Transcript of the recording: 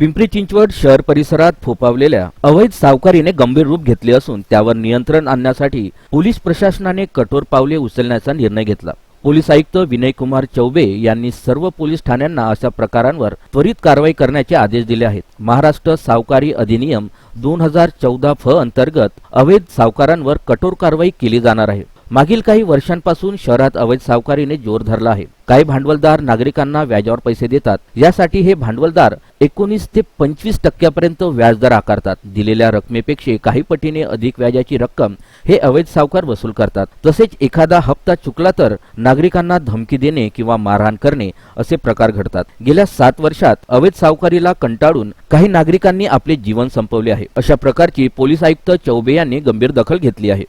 पिंपरी चिंचवड शहर परिसरात फोपावलेल्या अवैध सावकारीने गंभीर रूप घेतले असून त्यावर नियंत्रण आणण्यासाठी पोलीस प्रशासनाने कठोर पावले उचलण्याचा निर्णय घेतला. पोलीस आयुक्त विनय कुमार चौबे यांनी सर्व पोलीस ठाण्यांना अशा प्रकारांवर त्वरित कारवाई करण्याचे आदेश दिले आहेत. महाराष्ट्र सावकारी अधिनियम दोन हजार चौदा फ अंतर्गत अवैध सावकारांवर कठोर कारवाई केली जाणार आहे. मागील काही वर्षांपासून शहरात अवैध सावकारीने जोर धरला आहे. काही भांडवलदार नागरिकांना व्याजावर पैसे देतात. यासाठी हे भांडवलदार एकोणीस ते पंचवीस टक्क्यापर्यंत व्याजदर आकारतात. दिलेल्या रकमेपेक्षा काही पटीने अधिक व्याजाची रक्कम हे अवैध सावकार वसूल करतात. तसेच एखादा हप्ता चुकला तर नागरिकांना धमकी देणे किंवा मारहाण करणे असे प्रकार घडतात. गेल्या सात वर्षात अवैध सावकारीला कंटाळून काही नागरिकांनी आपले जीवन संपवले आहे. अशा प्रकारची पोलीस आयुक्त चौबे यांनी गंभीर दखल घेतली आहे.